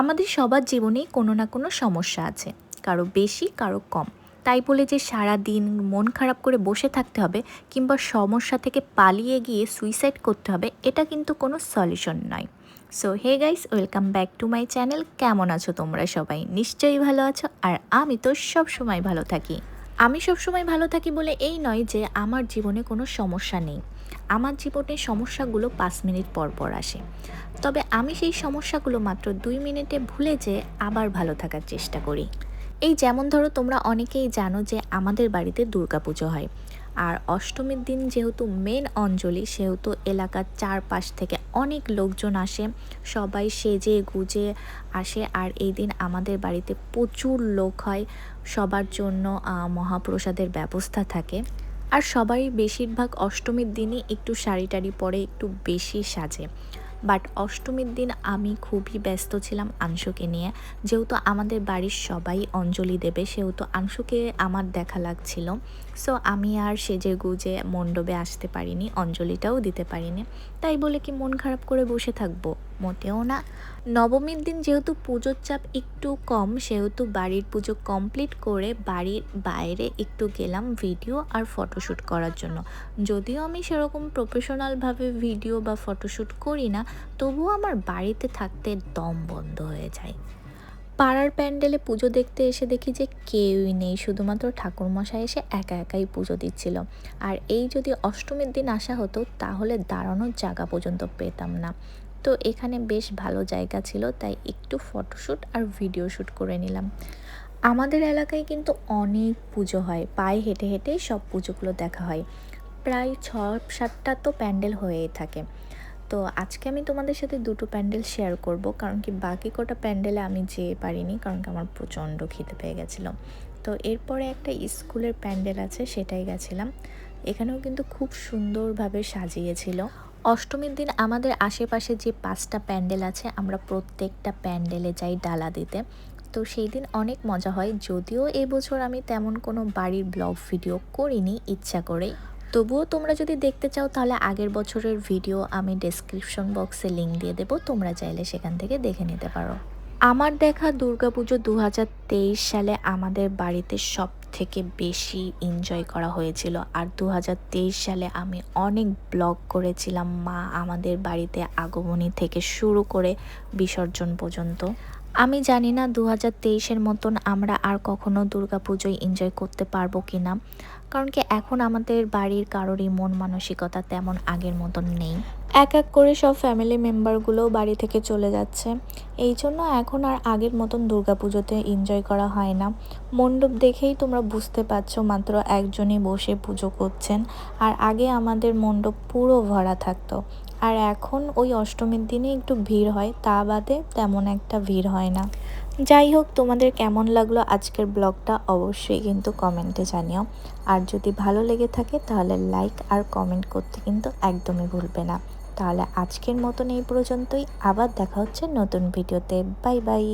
আমাদের সবার জীবনেই কোনো না কোনো সমস্যা আছে, কারও বেশি, কারও কম। তাই বলে যে সারা দিন মন খারাপ করে বসে থাকতে হবে কিংবা সমস্যা থেকে পালিয়ে গিয়ে সুইসাইড করতে হবে, এটা কিন্তু কোনো সলিউশন নয়। So hey guys welcome back to my channel কেমন আছো তোমরা সবাই? নিশ্চয়ই ভালো আছো। আর আমি তো সব সময় ভালো থাকি। আমি সবসময় ভালো থাকি বলে এই নয় যে আমার জীবনে কোনো সমস্যা নেই। আমার জীবনে সমস্যাগুলো পাঁচ মিনিট পর পর আসে। তবে আমি সেই সমস্যাগুলো মাত্র দুই মিনিটে ভুলে যে আবার ভালো থাকার চেষ্টা করি। এই যেমন ধরো তোমরা অনেকেই জানো যে আমাদের বাড়িতে দুর্গাপুজো হয়। আর অষ্টমীর দিন যেহেতু মেন অঞ্জলি, সেহেতু এলাকার চারপাশ থেকে অনেক লোকজন আসে, সবাই সেজে গুজে আসে। আর এই দিন আমাদের বাড়িতে প্রচুর লোক হয়, সবার জন্য মহাপ্রসাদের ব্যবস্থা থাকে। আর সবাই বেশিরভাগ অষ্টমীর দিনই একটু শাড়ি টাড়ি পরে একটু বেশি সাজে। বাট অষ্টমীর দিন আমি খুবই ব্যস্ত ছিলাম আংশুকে নিয়ে। যেহেতু আমাদের বাড়ির সবাই অঞ্জলি দেবে, সেহেতু আংশুকে আমার দেখা লাগছিল। সো আমি আর সেজে গুজে মণ্ডপে আসতে পারিনি, অঞ্জলিটাও দিতে পারিনি। তাই বলে কি মন খারাপ করে বসে থাকব? মোটেও না। নবমীর দিন যেহেতু পুজোর চাপ একটু কম, সেহেতু বাড়ির পুজো কমপ্লিট করে বাড়ির বাইরে একটু গেলাম ভিডিও আর ফটোশ্যুট করার জন্য। যদিও আমি সেরকম প্রফেশনালভাবে ভিডিও বা ফটোশ্যুট করি না তবুও আমার বাড়িতে থাকতে দম বন্ধ হয়ে যায়। পাড়ার প্যান্ডেলে পুজো দেখতে এসে দেখি যে কেউই নেই, শুধুমাত্র ঠাকুরমশাই এসে একা একাই পুজো দিচ্ছিল। আর এই যদি অষ্টমীর দিন আসা হতো, তাহলে দাঁড়ানোর জায়গা পর্যন্ত পেতাম না। তো এখানে বেশ ভালো জায়গা ছিল, তাই একটু ফটোশ্যুট আর ভিডিও শ্যুট করে নিলাম। আমাদের এলাকায় কিন্তু অনেক পুজো হয়, পায়ে হেঁটে হেঁটেই সব পুজোগুলো দেখা হয়। প্রায় ছ সাতটা তো প্যান্ডেল হয়েই থাকে। তো আজকে আমি তোমাদের সাথে দুটো প্যান্ডেল শেয়ার করব। কারণ কি বাকি কটা প্যান্ডেলে আমি যেয়ে পারিনি, কারণ কি আমার প্রচণ্ড খিদে পেয়ে গেছিল। তো এরপরে একটা স্কুলের প্যান্ডেল আছে, সেটাই গেছিলাম। এখানেও কিন্তু খুব সুন্দরভাবে সাজিয়েছিল। অষ্টমীর দিন আমাদের আশেপাশে যে পাঁচটা প্যান্ডেল আছে, আমরা প্রত্যেকটা প্যান্ডেলে যাই ডালা দিতে। তো সেই দিন অনেক মজা হয়, যদিও এবছর আমি তেমন কোনো বাড়ির ব্লগ ভিডিও করিনি, ইচ্ছা করেই। তবুও তোমরা যদি দেখতে চাও, তাহলে আগের বছরের ভিডিও আমি ডেসক্রিপশন বক্সে লিঙ্ক দিয়ে দেবো। তোমরা চাইলে সেখান থেকে দেখে নিতে পারো। আমার দেখা দুর্গাপুজো দু হাজার তেইশ সালে আমাদের বাড়িতে সব থেকে বেশি এনজয় করা হয়েছিল। আর দু হাজার তেইশ সালে আমি অনেক ব্লগ করেছিলাম মা আমাদের বাড়িতে আগমনী থেকে শুরু করে বিসর্জন পর্যন্ত। আমি জানি না দু হাজার তেইশের মতন আমরা আর কখনো দুর্গাপুজোয় এনজয় করতে পারব কি না কারণ কি এখন আমাদের বাড়ির কারোরই মন মানসিকতা তেমন আগের মতন নেই। এক এক করে সব ফ্যামিলি মেম্বারগুলোও বাড়ি থেকে চলে যাচ্ছে। এই জন্য এখন আর আগের মতন দুর্গাপুজোতে এনজয় করা হয় না। মণ্ডপ দেখেই তোমরা বুঝতে পারছ মাত্র একজনই বসে পুজো করছেন। আর আগে আমাদের মণ্ডপ পুরো ভরা থাকতো। আর এখন ওই অষ্টমীর দিনে একটু ভিড় হয়, তা বাদে তেমন একটা ভিড় হয় না। যাই হোক, তোমাদের কেমন লাগল আজকের ব্লগটা অবশ্যই কিন্তু কমেন্টে জানিও। আর যদি ভালো লেগে থাকে তাহলে লাইক আর কমেন্ট করতে কিন্তু একদমই ভুলবে না। তাহলে আজকের মতন এই পর্যন্তই। আবার দেখা হচ্ছে নতুন ভিডিওতে। Bye bye.